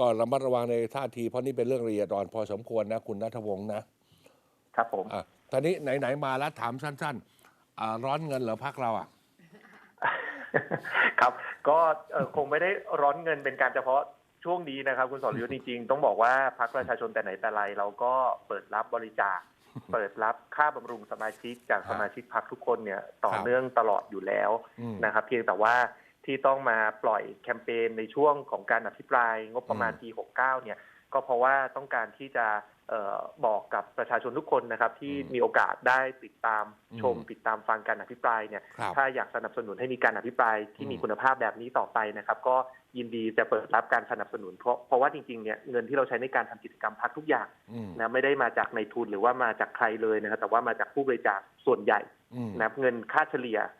ก็ระมัดระวังในท่าทีเพราะนี่เป็นเรื่องละเอียดอ่อนพอสมควรนะคุณนัทวงศ์นะครับผมอะตอนนี้ไหนๆมาแล้วถามสั้นๆอ่าร้อนเงินเหรอพักเราอะ ครับ ก็เอ่อคงไม่ได้ร้อนเงินเป็นการเฉพาะช่วงนี้นะครับ คุณสรยุทธ์จริงๆต้องบอกว่าพรรคประชาชนแต่ไหนแต่ไรเราก็เปิดรับบริจาค เปิดรับค่าบำรุงสมาชิกจากครับสมาชิกพรรคทุกคนเนี่ยต่อครับเนื่องตลอดอยู่แล้วอืม นะครับ เพียงแต่ว่า ที่ต้องมาปล่อยแคมเปญในช่วงของการอภิปรายงบประมาณอืมปี 69 เนี่ย ก็เพราะว่าต้องการที่จะเออบอกกับประชาชนทุกคนนะครับที่อืมมีโอกาสได้ติดตามอืมชมติดตามฟังการอภิปรายเนี่ยครับถ้าอยากสนับสนุนให้มีการอภิปรายที่มีอืมคุณภาพแบบนี้ต่อไปนะครับ ก็ยินดีจะเปิดรับการสนับสนุน เพราะเพราะว่าจริงๆเนี่ยเงินที่เราใช้ในการทำกิจกรรมพักทุกอย่างอืมนะไม่ได้มาจากในทุนหรือว่ามาจากใครเลยนะครับแต่ว่ามาจากผู้บริจาคส่วนใหญ่อืมนะครับเงินค่าเฉลี่ยเอ่อ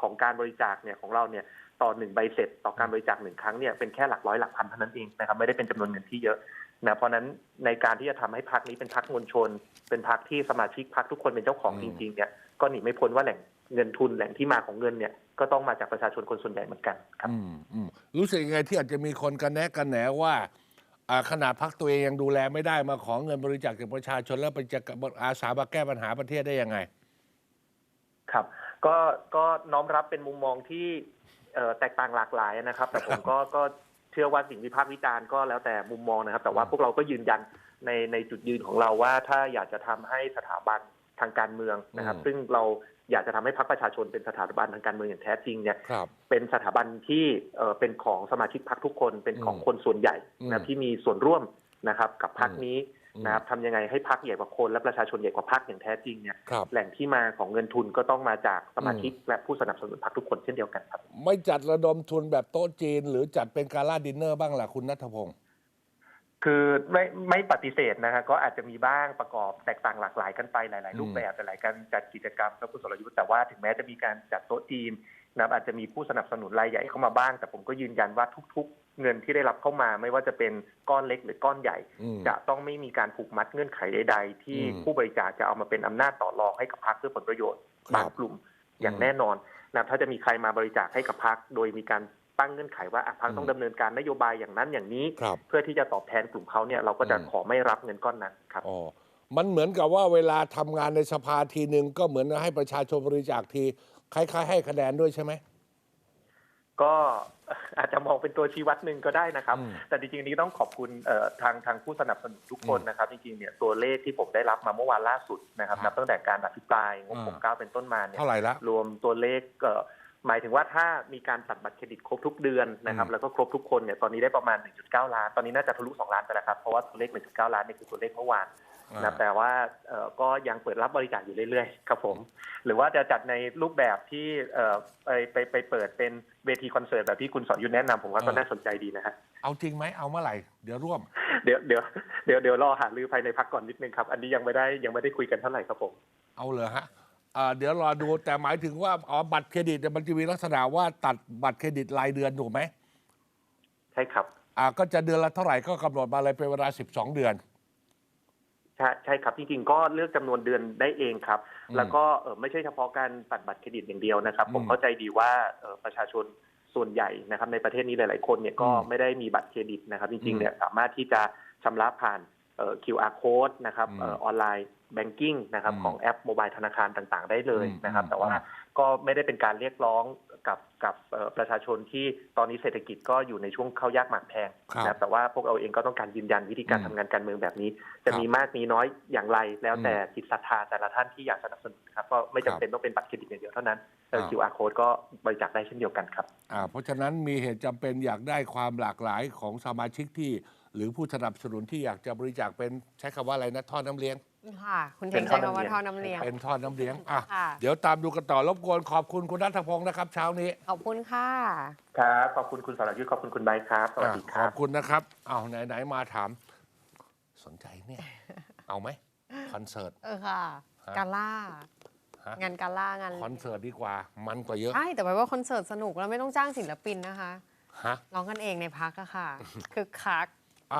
ของการบริจาคเนี่ยของเราเนี่ยต่อหนึ่งใบเสร็จ ต่อการบริจาคหนึ่งครั้งเนี่ยเป็นแค่หลักร้อยหลักพันเท่านั้นเองนะครับไม่ได้เป็นจำนวนเงินที่เยอะนะเพราะฉะนั้นในการที่จะทำให้พักนี้เป็นพักมวลชน เป็นพักที่สมาชิกพักทุกคนเป็นเจ้าของอืจมริงๆเนี่ยก็หนีไม่พ้นว่าแหล่งเงินทุนแหล่งที่มาของเงินเนี่ยก็ต้องมาจากประชาชนคนส่วนใหญ่เหมือนกันครับอืมอืมรู้สึกยังไงที่อาจจะมีคนกันแนะกันแหนว่าอ่าขนาดพักตัวเองยังดูแลไม่ได้มาขอเงินบริจาคจากประชาชนแล้วไปจะอาสามาแก้ปัญหาประเทศได้ยังไง ครับ ก็ก็น้อมรับเป็นมุมมองที่เอ่อแตกต่างหลากหลายนะครับ แต่ผมก็ก็เชื่อว่าสิ่งวิพากษ์วิจารณ์ก็แล้วแต่มุมมองนะครับ แต่ว่าพวกเราก็ยืนยันในในจุดยืนของเราว่าถ้าอยากจะทำให้สถาบันทางการเมืองนะครับอืมซึ่งเราอยากจะทำให้พรรคประชาชนเป็นสถาบันทางการเมืองอย่างแท้จริงเนี่ยครับเป็นสถาบันที่เอ่อเป็นของสมาชิกพรรคทุกคนเป็นของอืมคนส่วนใหญ่อืนะมที่มีส่วนร่วมนะครับ กับพรรคนี้อืม นะครับทำยังไงให้พรรคใหญ่กว่าคน และประชาชนใหญ่กว่าพรรคอย่างแท้จริงเนี่ยครับแหล่งที่มาของเงินทุนก็ต้องมาจากสมาชิกและผู้สนับสนุนพรรคทุกคนเช่นเดียวกันครับ ไม่จัดระดมทุนแบบโต๊ะจีน หรือจัดเป็นการล่าดินเนอร์บ้างล่ะคุณนัทพงศ์คือไม่ไม่ปฏิเสธนะฮะก็อาจจะมีบ้างประกอบแตกต่างหลากหลายกันไปหลายอืมๆรูปแบบหลายๆการจัดกิจกรรมครับคุณสรยุทธ์แต่ว่าถึงแม้จะมีการจัดโต๊ะจีนนะครับอาจจะมีผู้สนับสนุนรายใหญ่เข้ามาบ้าง แต่ผมก็ยืนยันว่าทุก ๆ เงินที่ได้รับเข้ามาไม่ว่าจะเป็นก้อนเล็กหรือก้อนใหญ่อืมจะต้องไม่มีการผูกมัดเงื่อนไขใด ๆ ที่อืมผู้บริจาคจะเอามาเป็นอำนาจต่อรองให้กับพรรคเพื่อผลประโยชน์ครับบางกลุ่มอย่างอืมแน่นอนนะถ้าจะมีใครมาบริจาคให้กับพรรคโดยมีการตั้งเงื่อนไขว่าอะพรรคต้องอืมดำเนินการนโยบายอย่างนั้นอย่างนี้ครับเพื่อที่จะตอบแทนกลุ่มเขาเนี่ยเราก็จะอืมขอไม่รับเงินก้อนนั้นครับอ๋อมันเหมือนกับว่าเวลาทำงานในสภาทีหนึ่งก็เหมือนให้ประชาชนบริจาคทีคล้ายๆให้คะแนนด้วยใช่ไหม ก็อาจจะมองเป็นตัวชี้วัดหนึ่งก็ได้นะครับอืมแต่จริงๆนี้ต้องขอบคุณเอ่อทางทางผู้สนับสนุนทุกคนอืมนะครับ จริงๆเนี่ยตัวเลขที่ผมได้รับมาเมื่อวานล่าสุดนะครับครันับบตั้งแต่การอภิปรายงบอ่าหกเก้าเป็นต้นมาเนี่ยเท่าไหร่ละรวมตัวเลขเอ่อหมายถึงว่าถ้ามีการตัดบัตรเครดิตครบทุกเดือนนะครับอืมแล้วก็ครบทุกคนเนี่ยตอนนี้ได้ประมาณ 1.9 ล้าน ตอนนี้น่าจะทะลุ 2 ล้านไปแล้วครับ เพราะว่าตัวเลข 1.9 ล้านนี่คือตัวเลขเมื่อวานอ่า นะแต่ว่าเอ่อก็ยังเปิดรับบริจาคอยู่เรื่อยๆ ครับผม หรือว่าจะจัดในรูปแบบที่เอ่อไปไปไปเปิดเป็นเวทีคอนเสิร์ตแบบที่คุณสอนยุทธแนะนำผมว่าก็น่าสนใจดีนะฮะ เอาจริงไหมเอาเมื่อไหร่ เดี๋ยวร่วม เดี๋ยวเดี๋ยวเดี๋ยวเดี๋ยวรอหารือภายในพักก่อนนิดนึงครับ อันนี้ยังไม่ได้ยังไม่ได้คุยกันเท่าไหร่ครับผม เอาเลยฮะอ่าเดี๋ยวรอดูแต่หมายถึงว่าอ๋อบัตรเครดิตเนี่ยมันจะมีลักษณะว่าตัดบัตรเครดิตรายเดือนถูกไหมใช่ครับ อ่าก็จะเดือนละเท่าไหร่ก็กำหนดมาเลยเป็นเวลา 12 เดือน ใช่ใช่ครับจริงๆก็เลือกจำนวนเดือนได้เองครับอืมแล้วก็เอ่อไม่ใช่เฉพาะการตัดบัตรเครดิตอย่างเดียวนะครับ ผมอืมเข้าใจดีว่าเอ่อประชาชนส่วนใหญ่นะครับในประเทศนี้หลาย ๆ คนเนี่ยก็อืมไม่ได้มีบัตรเครดิตนะครับจอืริงมๆเนี่ยสามารถที่จะชำระผ่านเอ่อ QR code นะครับอืมเออออนไลน์แบงกิ้งนะครับอืมของแอปโมบายธนาคารต่างๆ ได้เลยอืมนะครับอืมแต่ว่าก็ไม่ได้เป็นการเรียกร้องกับกับเอ่อประชาชนที่ตอนนี้เศรษฐกิจก็อยู่ในช่วงเข้ายากหมากแพงครับนะครับแต่ว่าพวกเราเองก็ต้องการยืนยันวิธีการอืมทำงานการเมืองแบบนี้ จะครับมีมากมีน้อยอย่างไร แล้วอืมแต่จิตศรัทธาแต่ละท่านที่อยากสนับสนุนครับก็ไม่ครัจำบเป็นต้องเป็นบัตรเครดิตอย่างเดียวเท่านั้นเอ่อครับ QR code ก็บริจาคได้เช่นเดียวกันครับอ่าเพราะฉะนั้นมีเหตุจำเป็นอยากได้ความหลากหลายของสมาชิกที่ หรือผู้สนับสนุนที่อยากจะบริจาคเป็นใช้คำว่าอะไรนะท่อน้ำเลี้ยง ค่ะ คุณเทเป็นนท่ใช้อคำว่าน้ำเลี้ยงท่อน้ำเลี้ยง เป็นท่อน้ำเลี้ยงอะค่ะ เดี๋ยวตามดูกันต่อรบกวนขอบคุณคุณนัทพงศ์นะครับ เช้านี้ขอบคุณค่ะ ครับ ขอบคุณคุณสรยุทธ์ขอบคุณคุณใบร์ทครับสวัสดีคขรัอบบ คุณนะครับเอาไหนไหนๆมาถาม สนใจเนี่ย เอาไหมคอนเสิร์ต เออค่ะ ฮะกาล่า ฮะ งานกาล่างานคอนเสิร์ตดีกว่า มันกว่าเยอะใช่แต่ไปว่าคอนเสิร์ตสนุกแล้วไม่ต้องจ้างศิลปินนะคะ ฮะ ร้องกันเองในพักอะค่ะคือคัก